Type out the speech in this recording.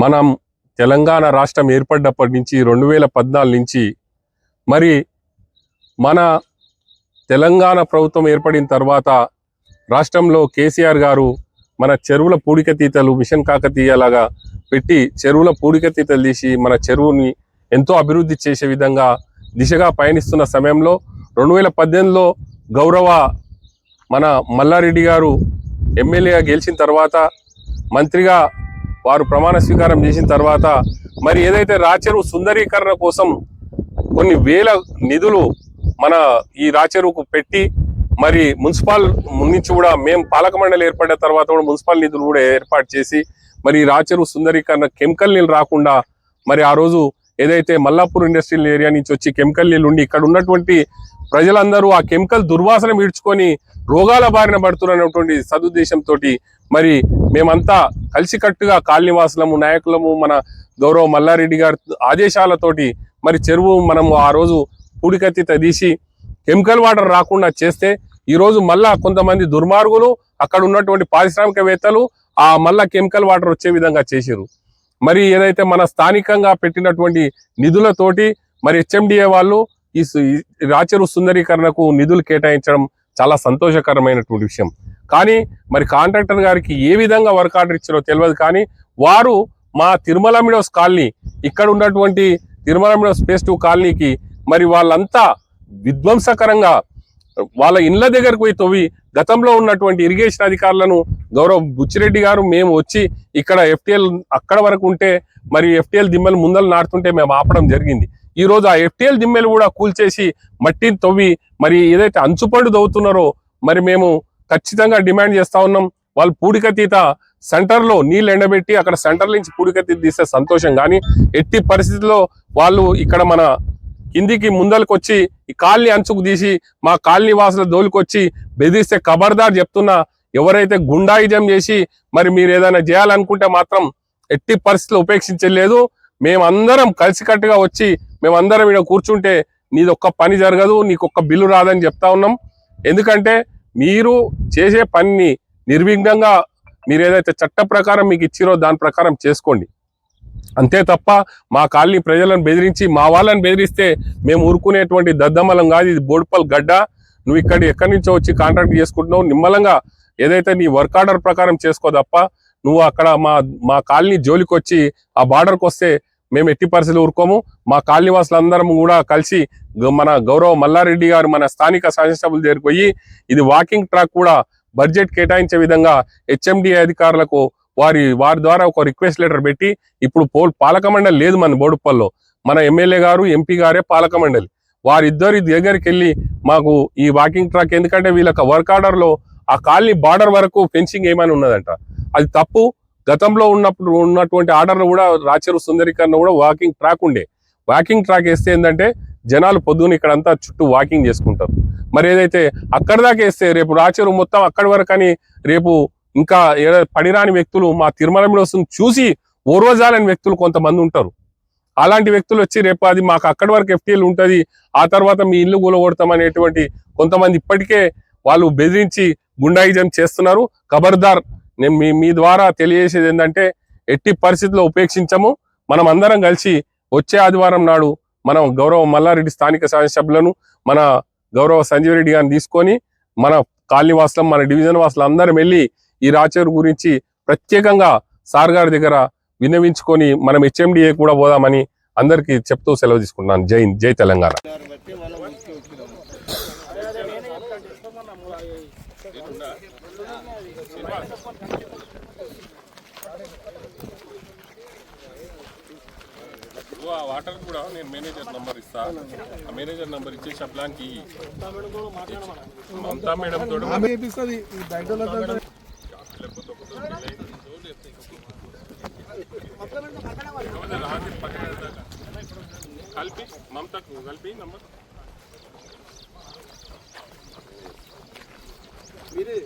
మనం తెలంగాణ రాష్ట్రం ఏర్పడ్డప్పటి నుంచి రెండు వేల పద్నాలుగు నుంచి మరి మన తెలంగాణ ప్రభుత్వం ఏర్పడిన తర్వాత రాష్ట్రంలో కేసీఆర్ గారు మన చెరువుల పూడికతీతలు మిషన్ కాకతీయలాగా పెట్టి చెరువుల పూడికతీతలు తీసి మన చెరువుని ఎంతో అభివృద్ధి చేసే విధంగా దిశగా పయనిస్తున్న సమయంలో రెండు వేల పద్దెనిమిదిలో గౌరవ మన మల్లారెడ్డి గారు ఎమ్మెల్యేగా గెలిచిన తర్వాత మంత్రిగా వారు ప్రమాణ స్వీకారం చేసిన తర్వాత మరి ఏదైతే రాచెరువు సుందరీకరణ కోసం కొన్ని వేల నిధులు మన ఈ రాచెరువుకు పెట్టి మరి మున్సిపల్ నుంచి కూడా మేము పాలక మండలి ఏర్పడిన తర్వాత కూడా మున్సిపల్ నిధులు కూడా ఏర్పాటు చేసి మరి రాచెరువు సుందరీకరణ కెమికల్ నీళ్ళు రాకుండా మరి ఆ రోజు ఏదైతే మల్లాపూర్ ఇండస్ట్రియల్ ఏరియా నుంచి వచ్చి కెమికల్ నీళ్ళు ఉండి ఇక్కడ ఉన్నటువంటి ప్రజలందరూ ఆ కెమికల్ దుర్వాసన ఈడ్చుకొని రోగాల బారిన పడుతున్నటువంటి సదుద్దేశంతో మరి మేమంతా కలిసికట్టుగా కాలనివాసులము నాయకులము మన గౌరవ మల్లారెడ్డి గారి ఆదేశాలతోటి మరి చెరువు మనము ఆ రోజు పూడికత్తిత తీసి కెమికల్ వాటర్ రాకుండా చేస్తే ఈరోజు మళ్ళా కొంతమంది దుర్మార్గులు అక్కడ ఉన్నటువంటి పారిశ్రామికవేత్తలు ఆ మళ్ళా కెమికల్ వాటర్ వచ్చే విధంగా చేశారు మరి ఏదైతే మన స్థానికంగా పెట్టినటువంటి నిధులతోటి మరి హెచ్ఎండిఏ వాళ్ళు ఈ రాచరు ఈ రాచెరు సుందరీకరణకు నిధులు కేటాయించడం చాలా సంతోషకరమైనటువంటి విషయం. కానీ మరి కాంట్రాక్టర్ గారికి ఏ విధంగా వర్క్ ఆర్డర్ ఇచ్చారో తెలియదు కానీ వారు మా తిరుమల మిడోస్ కాలనీ ఇక్కడ ఉన్నటువంటి తిరుమల మిడోస్ ఫేస్ టూ కాలనీకి మరి వాళ్ళంతా విధ్వంసకరంగా వాళ్ళ ఇండ్ల దగ్గరకు పోయి తవ్వి గతంలో ఉన్నటువంటి ఇరిగేషన్ అధికారులను గౌరవ బుచ్చిరెడ్డి గారు మేము వచ్చి ఇక్కడ ఎఫ్టీఎల్ అక్కడ వరకు ఉంటే మరి ఎఫ్టీఎల్ దిమ్మలు ముందలు నాటుతుంటే మేము ఆపడం జరిగింది. ఈరోజు ఆ ఎఫ్టీఎల్ దిమ్మెలు కూడా కూల్చేసి మట్టిని తవ్వి మరి ఏదైతే అంచుపండు తవ్వుతున్నారో మరి మేము ఖచ్చితంగా డిమాండ్ చేస్తా ఉన్నాం. వాళ్ళు పూడికతీత సెంటర్లో నీళ్ళు ఎండబెట్టి అక్కడ సెంటర్ నుంచి పూడికతీత తీస్తే సంతోషం. కానీ ఎట్టి పరిస్థితుల్లో వాళ్ళు ఇక్కడ మన కిందికి ముందలకొచ్చి ఈ కాలనీ అంచుకు తీసి మా కాలనీ వాసుల దోలుకొచ్చి బెదిరిస్తే ఖబర్దార్ చెప్తున్నా ఎవరైతే గుండాయిజం చేసి మరి మీరు ఏదైనా చేయాలనుకుంటే మాత్రం ఎట్టి పరిస్థితులు ఉపేక్షించలేదు. మేమందరం కలిసికట్టుగా వచ్చి మేమందరం ఇక్కడ కూర్చుంటే నీది ఒక్క పని జరగదు నీకు ఒక్క బిల్లు రాదని చెప్తా ఉన్నాం. ఎందుకంటే మీరు చేసే పనిని నిర్విఘ్నంగా మీరు ఏదైతే చట్ట ప్రకారం మీకు ఇచ్చిరో దాని ప్రకారం చేసుకోండి. అంతే తప్ప మా కాలనీ ప్రజలను బెదిరించి మా వాళ్ళని బెదిరిస్తే మేము ఊరుకునేటువంటి దద్దమ్మలం కాదు ఇది బోడుపల్ గడ్డ. నువ్వు ఇక్కడ ఎక్కడి నుంచో వచ్చి కాంట్రాక్ట్ చేసుకుంటున్నావు నిమ్మలంగా ఏదైతే నీ వర్క్ ఆర్డర్ ప్రకారం చేసుకో తప్ప నువ్వు అక్కడ మా మా కాలనీ జోలికి వచ్చి ఆ బార్డర్కి వస్తే మేము ఎట్టి పరిస్థితులు ఊరుకోము. మా కాలనీ కూడా కలిసి గ- మన గౌరవ మల్లారెడ్డి గారు మన స్థానిక శాసనసభ్యుల దగ్గరికి ఇది వాకింగ్ ట్రాక్ కూడా బడ్జెట్ కేటాయించే విధంగా హెచ్ఎండి అధికారులకు వారి వారి ద్వారా ఒక రిక్వెస్ట్ లెటర్ పెట్టి ఇప్పుడు పోల్ పాలక మండలి లేదు మన బోడుప్పల్లో. మన ఎమ్మెల్యే గారు ఎంపీ గారే పాలక మండలి. వారిద్దరి దగ్గరికి వెళ్ళి మాకు ఈ వాకింగ్ ట్రాక్ ఎందుకంటే వీళ్ళకి వర్క్ ఆర్డర్లో ఆ కాలనీ బార్డర్ వరకు ఫెన్సింగ్ ఏమైనా ఉన్నదంట. అది తప్పు. గతంలో ఉన్నప్పుడు ఉన్నటువంటి ఆర్డర్లు కూడా రాచరు సుందరీకరణ కూడా వాకింగ్ ట్రాక్ ఉండే. వాకింగ్ ట్రాక్ వేస్తే ఏంటంటే జనాలు పొద్దున్న ఇక్కడంతా చుట్టూ వాకింగ్ చేసుకుంటారు. మరి ఏదైతే అక్కడి దాకా వేస్తే రేపు రాచరు మొత్తం అక్కడి వరకు అని రేపు ఇంకా ఏ- వ్యక్తులు మా తిరుమల మీద వస్తుంది చూసి ఓర్వజాలని వ్యక్తులు కొంతమంది ఉంటారు. అలాంటి వ్యక్తులు వచ్చి రేపు అది మాకు అక్కడి వరకు ఎఫ్టీఎల్ ఉంటుంది ఆ తర్వాత మీ ఇల్లు కూలగొడతాం అనేటువంటి కొంతమంది ఇప్పటికే వాళ్ళు బెదిరించి గుండాయిజం చేస్తున్నారు. ఖబర్దార్ నేను మీ మీ ద్వారా తెలియజేసేది ఏంటంటే ఎట్టి పరిస్థితుల్లో ఉపేక్షించము. మనం అందరం కలిసి వచ్చే ఆదివారం నాడు మనం గౌరవ మల్లారెడ్డి స్థానిక శాసనసభ్యులను మన గౌరవ సంజీవ్ రెడ్డి గారిని తీసుకొని మన కాలనీ వాసులం మన డివిజన్ వాసులు అందరం వెళ్ళి ఈ రాచేరు గురించి ప్రత్యేకంగా సార్ గారి దగ్గర విన్నవించుకొని మనం హెచ్ఎండిఏ కూడా పోదామని అందరికీ చెప్తూ సెలవు తీసుకుంటున్నాను. జై జై తెలంగాణ. వాటర్ కూడా నేను మేనేజర్ నంబర్ ఇస్తా. ఆ మేనేజర్ నంబర్ ఇచ్చేసి ఆ ప్లాన్కి మమతా మేడం తోడు కలిపి మమతకు కలిపి నంబర్. మీరే